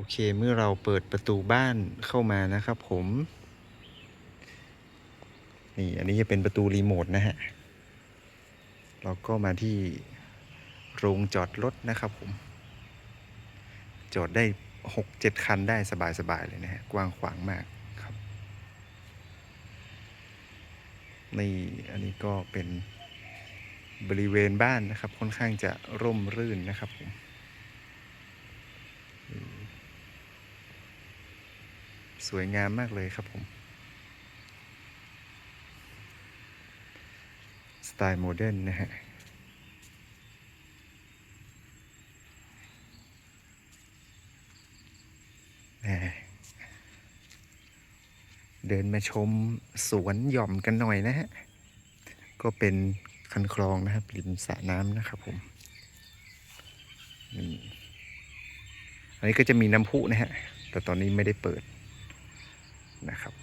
โอเคเมื่อเราเปิดประตูบ้านเข้ามานะครับผม นี่อันนี้จะเป็นประตูรีโมทนะฮะเราก็มาที่โรงจอดรถนะครับผม จอดได้หกเจ็ดคันได้สบาย ๆ เลยนะฮะ กว้างขวางมากครับ นี่อันนี้ก็เป็นบริเวณบ้านนะครับ ค่อนข้างจะร่มรื่นนะครับผม สวยงามมากเลยครับผม สไตล์โมเดิร์นนะฮะ เดินมาชมสวนหย่อมกันหน่อยนะฮะ ก็เป็นคันคลองนะครับริมสระน้ำนะครับผมอันนี้ก็จะมีน้ำพุนะฮะ แต่ตอนนี้ไม่ได้เปิด นะครับ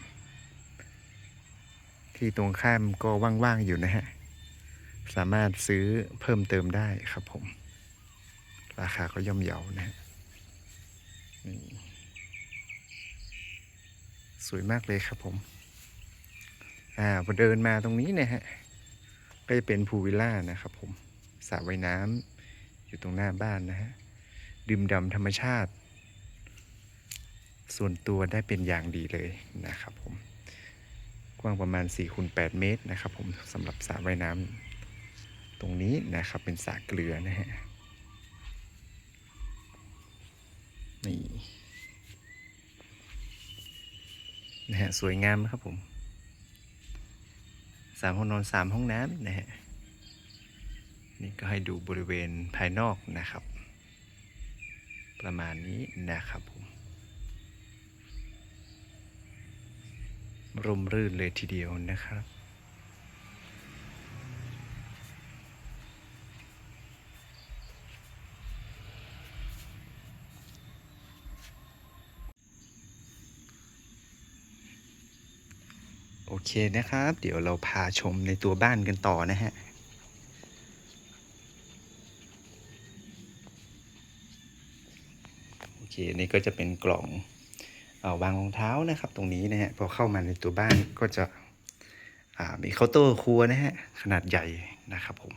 ที่ตรงข้ามก็ว่างๆอยู่นะฮะ สามารถซื้อเพิ่มเติมได้ครับผม ราคาก็ย่อมเยานะฮะนี่สวยมากเลยครับผม อ่าพอเดินมาตรงนี้นะฮะ ก็จะเป็นพูวิลล่านะครับผมสระว่ายน้ำอยู่ตรงหน้าบ้านนะฮะ ดื่มด่ำธรรมชาติ ส่วนตัวได้เป็นอย่างดีเลยนะครับผม กว้างประมาณ4คูณ8เมตรนะครับผมสำหรับสระว่ายน้ำตรงนี้นะครับเป็นสระเกลือนะฮะนี่นะฮะสวยงามนะครับผมสามห้องนอนสามห้องน้ำนะฮะนี่ก็ให้ดูบริเวณภายนอกนะครับ ประมาณนี้นะครับผม ร่มรื่นเลยทีเดียวนะครับ โอเคนะครับ เดี๋ยวเราพาชมในตัวบ้านกันต่อนะฮะโอเค นี่ก็จะเป็นกล่อง วางรองเท้านะครับ ตรงนี้นะฮะพอเข้ามาในตัวบ้านก็จะมีเคาน์เตอร์ครัวนะฮะขนาดใหญ่นะครับผม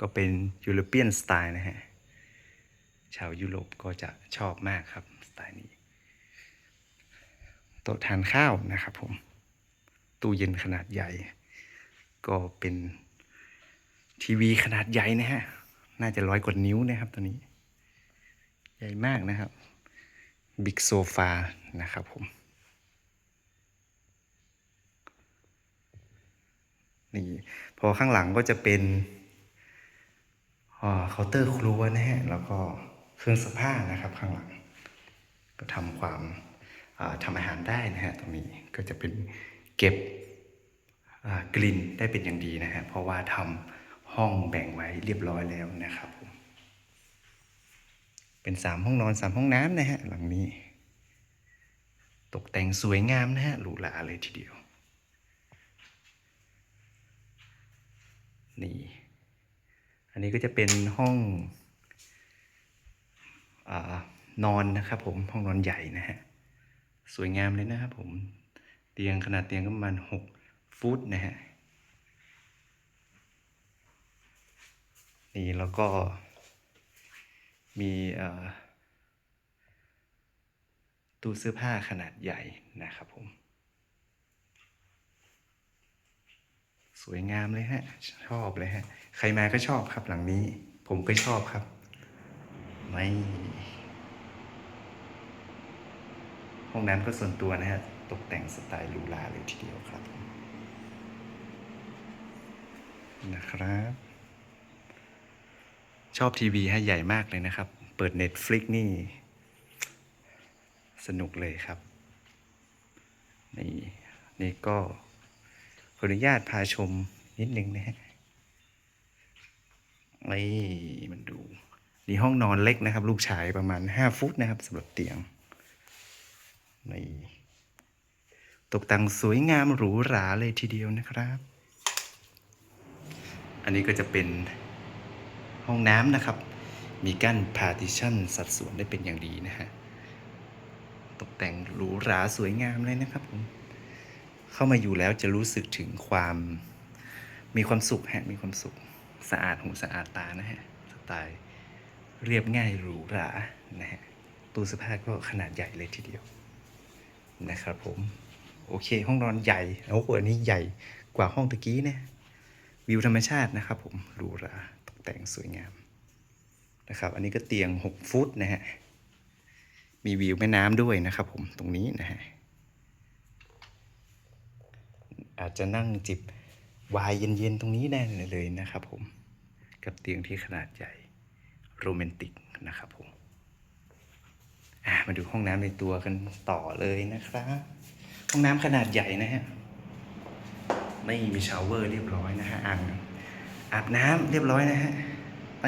ก็เป็นยูโรเปียนสไตล์นะฮะชาวยุโรปก็จะชอบมากครับสไตล์นี้ โต๊ะทานข้าวนะครับผม ตู้เย็นขนาดใหญ่ ก็เป็นทีวีขนาดใหญ่นะฮะ น่าจะร้อยกว่านิ้วนะครับตัวนี้ ใหญ่มากนะครับ บิ๊กโซฟานะครับผม นี่พอข้างหลังก็จะเป็นเคาน์เตอร์ครัวนะฮะ แล้วก็เครื่องซักผ้านะครับข้างหลัง ก็ทำความาทำอาหารได้นะฮะตรงนี้ก็จะเป็นเก็บกลิ่นได้เป็นอย่างดีนะฮะเพราะว่าทำห้องแบ่งไว้เรียบร้อยแล้วนะครับผม เป็นสามห้องนอนสามห้องน้ำนะฮะหลังนี้ ตกแต่งสวยงามนะฮะหรูหราเลยทีเดียว นี่ อันนี้ก็จะเป็นห้องอนอนนะครับผมห้องนอนใหญ่นะฮะสวยงามเลยนะครับผมเตียงขนาดเตียงก็ประมาณหกฟุตนะฮะนี่แล้วก็ มีตู้เสื้อผ้าขนาดใหญ่นะครับผม สวยงามเลยฮะ ชอบเลยฮะ ใครมาก็ชอบครับหลังนี้ ผมก็ชอบครับ ไม่ห้องน้ำก็ส่วนตัวนะฮะ ตกแต่งสไตล์หรูหราเลยทีเดียวครับ นะครับ ชอบทีวีให้ใหญ่มากเลยนะครับ เปิด Netflix นี่ สนุกเลยครับ นี่นี่ก็ขออนุญาตพาชมนิดนึงนะฮะนี่มันดู นี่ห้องนอนเล็กนะครับ ลูกชายประมาณ 5 ฟุตนะครับสำหรับเตียง นี่ตกแต่งสวยงามหรูหราเลยทีเดียวนะครับ อันนี้ก็จะเป็น ห้องน้ำนะครับ มีกั้น partition สัดส่วนได้เป็นอย่างดีนะฮะ ตกแต่งหรูหราสวยงามเลยนะครับผม เข้ามาอยู่แล้วจะรู้สึกถึงความมีความสุขฮะ มีความสุข สะอาดหูสะอาดตานะฮะ สไตล์เรียบง่ายหรูหรา นะฮะ ตู้เสื้อผ้าก็ขนาดใหญ่เลยทีเดียว นะครับผม โอเค ห้องนอนใหญ่โอ้โหอันนี้ใหญ่กว่าห้องตะกี้นะ วิวธรรมชาตินะครับผมหรูหราต แต่งสวยงามนะครับ อันนี้ก็เตียง 6 ฟุตนะฮะ มีวิวแม่น้ำด้วยนะครับผมตรงนี้นะฮะ อาจจะนั่งจิบวายเย็นๆตรงนี้ได้เลยนะครับผม กับเตียงที่ขนาดใหญ่โรแมนติกนะครับผมมาดูห้องน้ำในตัวกันต่อเลยนะครับ ห้องน้ำขนาดใหญ่นะฮะ ไม่มีชาวเวอร์เรียบร้อยนะฮะอ่าง อาบน้ำเรียบร้อยนะฮะไป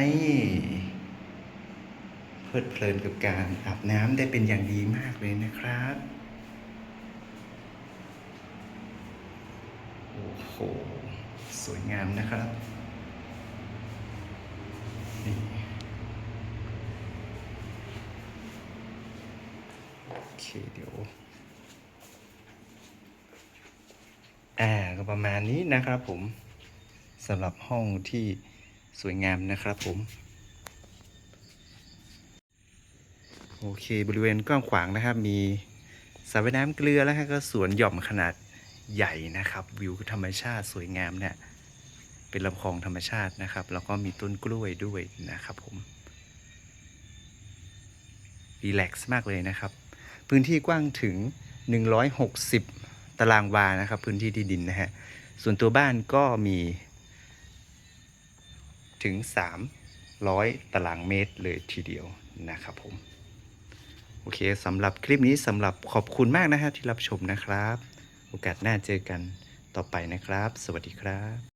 เพลิดเพลินกับการอาบน้ำได้เป็นอย่างดีมากเลยนะครับโอ้โหสวยงามนะครับนี่โอเคเดี๋ยวอ่าก็ประมาณนี้นะครับผม สำหรับห้องที่สวยงามนะครับผม โอเคบริเวณกว้างขวางนะครับ มีสระว่ายน้ำเกลือแล้วก็สวนหย่อมขนาดใหญ่นะครับ วิวธรรมชาติสวยงามเนี่ยเป็นลำคลองธรรมชาตินะครับ แล้วก็มีต้นกล้วยด้วยนะครับผมรีแลกซ์มากเลยนะครับ พื้นที่กว้างถึง 160 ตารางวานะครับ พื้นที่ที่ดินนะฮะส่วนตัวบ้านก็มี ถึง 300 ตารางเมตรเลยทีเดียวนะครับผม โอเคสำหรับคลิปนี้สำหรับขอบคุณมากนะฮะที่รับชมนะครับ โอกาสหน้าเจอกันต่อไปนะครับ สวัสดีครับ